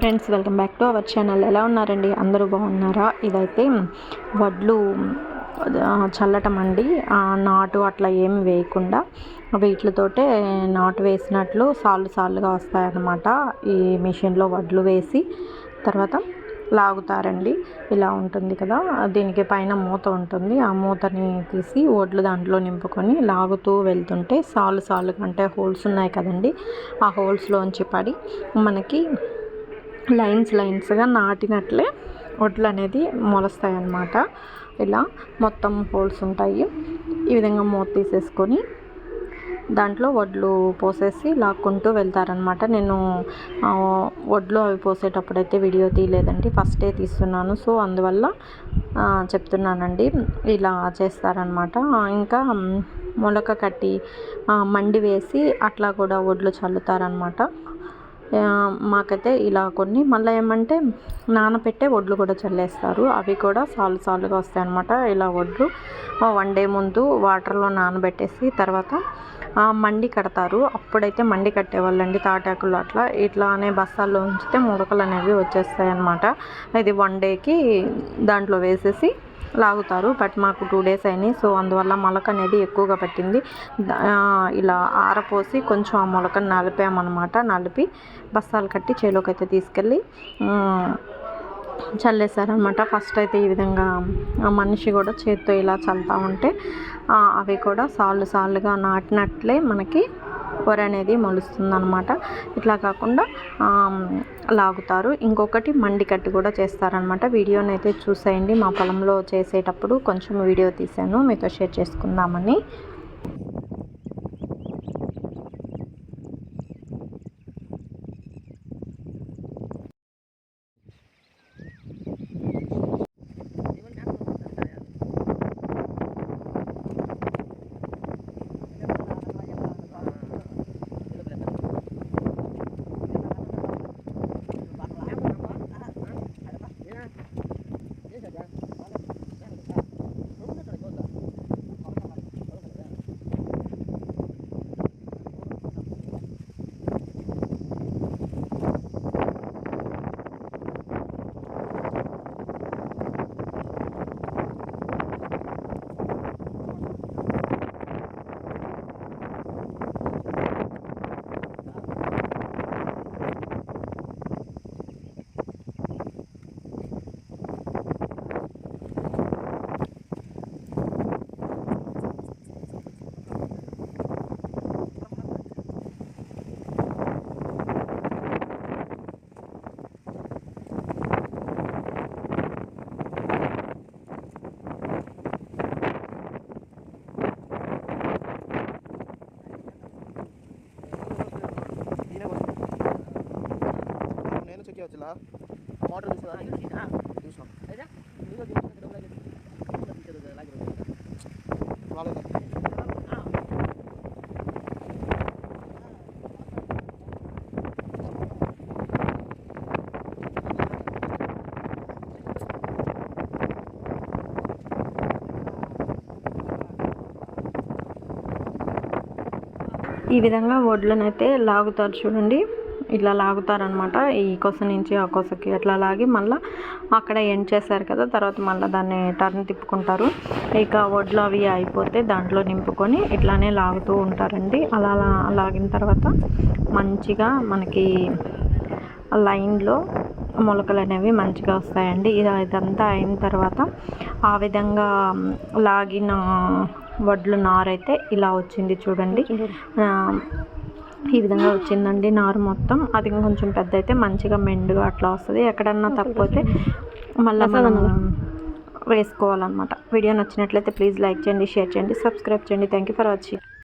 Friends welcome back to our channel ఎలా ఉన్నారండి? అందరూ బాగున్నారా? ఇదైతే వడ్లు చల్లటం అండి. నాటు అట్లా ఏం వేయకుండా వీటితోటే నాటు వేసినట్లు సాళ్ళు సాళ్ళుగా వస్తాయన్నమాట. ఈ మిషన్లో వడ్లు వేసి తర్వాత లాగుతారండి. ఇలా ఉంటుంది కదా. దీనికి పైన మూత ఉంటుంది. ఆ మూతని తీసి వడ్లు దాంట్లో నింపుకొని లాగుతూ వెళ్తుంటే సాలు సాలు అంటే హోల్స్ ఉన్నాయి కదండి. ఆ హోల్స్లోంచి పడి మనకి లైన్స్ లైన్స్గా నాటినట్లే వడ్లు అనేది మొలుస్తాయి అన్నమాట ఇలా మొత్తం హోల్స్ ఉంటాయి. ఈ విధంగా మూత తీసేసుకొని దాంట్లో వడ్లు పోసేసి లాక్కుంటూ వెళ్తారనమాట నేను వడ్లు అవి పోసేటప్పుడైతే వీడియో తీయలేదండి. ఫస్టే తీస్తున్నాను. సో అందువల్ల చెప్తున్నానండి. ఇలా చేస్తారనమాట ఇంకా మొలక కట్టి మండి వేసి అట్లా కూడా వడ్లు చల్లుతారనమాట మాకైతే ఇలా కొన్ని. మళ్ళీ ఏమంటే నానబెట్టే వడ్లు కూడా చల్లేస్తారు. అవి కూడా సాలు సాలుగా వస్తాయి అనమాట ఇలా వడ్లు వన్ డే ముందు వాటర్లో నానబెట్టేసి తర్వాత మండి కడతారు. అప్పుడైతే మండి కట్టేవాళ్ళండి తాటాకులు అట్లా. ఇట్లానే బస్తాల్లో ఉంచితే ముడకలు అనేవి వచ్చేస్తాయి అన్నమాట ఇది వన్ డేకి దాంట్లో వేసేసి లాగుతారు బట్ మాకు టూ డేస్ అయినాయి. సో అందువల్ల మొలక అనేది ఎక్కువగా పట్టింది. ఇలా ఆరపోసి కొంచెం ఆ మొలకను నలిపామన్నమాట. నలిపి బస్తాలు కట్టి చేలోకి అయితే తీసుకెళ్ళి చల్లేశారనమాట ఫస్ట్ అయితే ఈ విధంగా ఆ మనిషి కూడా చేత్తో ఇలా చల్లుతూ ఉంటే అవి కూడా సాళ్ళు సాళ్ళుగా నాటినట్లే మనకి వరి అనేది మొలుస్తుందన్నమాట. ఇట్లా కాకుండా లాగుతారు. ఇంకొకటి మండి కట్టి కూడా చేస్తారనమాట వీడియోని అయితే చూసేయండి. మా పొలంలో చేసేటప్పుడు కొంచెం వీడియో తీశాను. మీతో షేర్ చేసుకుందామని. చేయవచ్చులా మోటార్ చూసా చూసినాం రాలేదా. ఈ విధంగా వడ్లనైతే లాగుతారు చూడండి. ఇట్లా లాగుతారనమాట. ఈ కొస నుంచి ఆ కొసకి అట్లా లాగి మళ్ళీ అక్కడ ఎండ్ చేస్తారు కదా తర్వాత మళ్ళీ దాన్ని టర్న్ తిప్పుకుంటారు. ఇక వడ్లు అవి అయిపోతే దాంట్లో నింపుకొని ఇట్లానే లాగుతూ ఉంటారండి. అలా లాగిన తర్వాత మంచిగా మనకి లైన్లో మొలకలు అనేవి మంచిగా వస్తాయండి. ఇది ఇదంతా అయిన తర్వాత ఆ విధంగా లాగిన వడ్లు నారైతే ఇలా వచ్చింది చూడండి. ఈ విధంగా వచ్చిందండి నారు మొత్తం. అది కొంచెం పెద్ద అయితే మంచిగా మెండుగా అట్లా వస్తుంది. ఎక్కడన్నా తప్పిపోతే మళ్ళీ మనం వేసుకోవాలన్నమాట. వీడియో నచ్చినట్లయితే ప్లీజ్ లైక్ చేయండి షేర్ చేయండి సబ్స్క్రైబ్ చేయండి. Thank you for watching